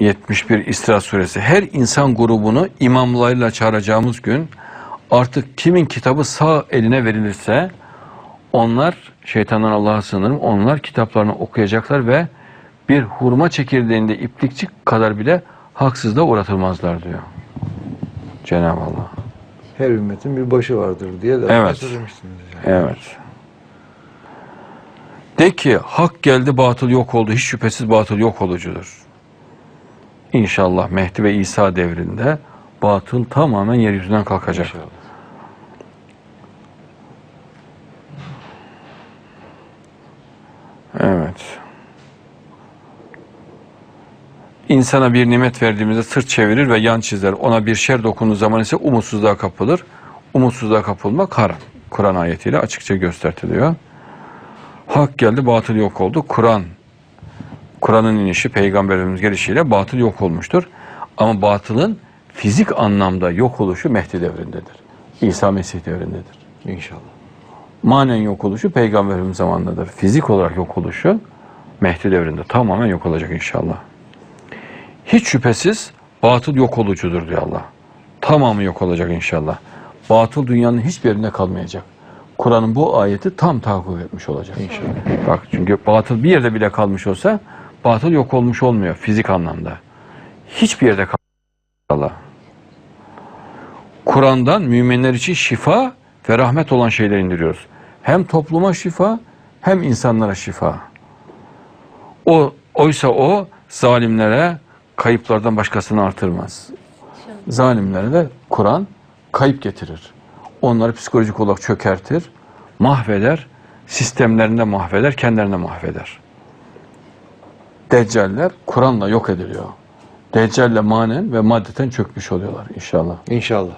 71 İsra suresi. Her insan grubunu imamlarıyla çağıracağımız gün artık kimin kitabı sağ eline verilirse onlar şeytandan Allah'a sığınırım. Onlar kitaplarını okuyacaklar ve bir hurma çekirdeğinde iplikçik kadar bile haksızlığa uğratılmazlar diyor. Cenab-ı Allah. Her ümmetin bir başı vardır diye de Evet. söylemiştiniz. Yani. Evet. De ki hak geldi batıl yok oldu. Hiç şüphesiz batıl yok olucudur. İnşallah Mehdi ve İsa devrinde batıl tamamen yeryüzünden kalkacak. İnşallah. Evet. İnsana bir nimet verdiğimizde sırt çevirir ve yan çizer. Ona bir şer dokunduğu zaman ise umutsuzluğa kapılır. Umutsuzluğa kapılmak haram. Kur'an ayetiyle açıkça gösteriliyor. Hak geldi, batıl yok oldu. Kur'an, Kur'an'ın inişi, peygamberimiz gelişiyle batıl yok olmuştur. Ama batılın fizik anlamda yok oluşu Mehdi devrindedir. İsa Mesih devrindedir İnşallah. manen yok oluşu peygamberimiz zamanındadır. Fizik olarak yok oluşu Mehdi devrinde tamamen yok olacak inşallah. Hiç şüphesiz batıl yok olucudur diyor Allah. Tamamı yok olacak inşallah. Batıl dünyanın hiçbir yerinde kalmayacak. Kur'an'ın bu ayeti tam tahakkuk etmiş olacak inşallah. Bak çünkü batıl bir yerde bile kalmış olsa batıl yok olmuş olmuyor fizik anlamda. Hiçbir yerde Allah. Kur'an'dan müminler için şifa ve rahmet olan şeyler indiriyoruz. Hem topluma şifa hem insanlara şifa. O oysa o zalimlere kayıplardan başkasını artırmaz. Zalimlere de Kur'an kayıp getirir. Onları psikolojik olarak çökertir, mahveder, sistemlerinde mahveder, kendilerine mahveder. Deccaller Kur'an'la yok ediliyor. Deccalle manen ve maddeten çökmüş oluyorlar inşallah. İnşallah.